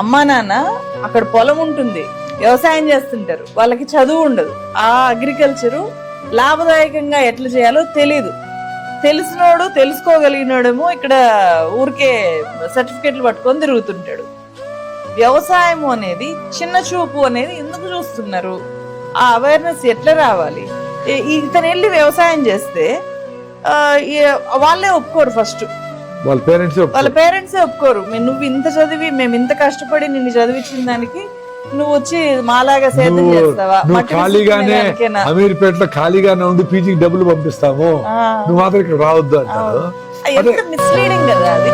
అమ్మా నాన్న అక్కడ పొలం ఉంటుంది వ్యవసాయం చేస్తుంటారు వాళ్ళకి చదువు ఉండదు. ఆ అగ్రికల్చరు లాభదాయకంగా ఎట్లా చేయాలో తెలీదు. తెలిసినోడు తెలుసుకోగలిగినోడేమో ఇక్కడ ఊరికే సర్టిఫికెట్లు పట్టుకొని తిరుగుతుంటాడు. వ్యవసాయం అనేది చిన్న చూపు అనేది ఎందుకు చూస్తున్నారు? ఆ అవేర్నెస్ ఎట్లా రావాలి? ఇతను వెళ్ళి వ్యవసాయం చేస్తే వాళ్ళే ఒప్పుకోరు ఫస్ట్ వాళ్ళ పేరెంట్స్ వాళ్ళ పేరెంట్సే ఒప్పుకోరు. "మీ- నువ్వు ఇంత చదివి మేము ఇంత కష్టపడి నిన్ను చదివించిన దానికి నువ్వు వచ్చి మాలాగా సేద్యం చేస్తావా? ఖాళీగానే విసుక్కునేదానికేనా?" అమీర్పేటలో ఖాళీగానే ఉండి పీజీకి డబ్బులు పంపిస్తాము. నువ్వు మాత్రం ఇక్కడ రావద్దు అంటారు. మిస్లీడింగ్ కదా అది.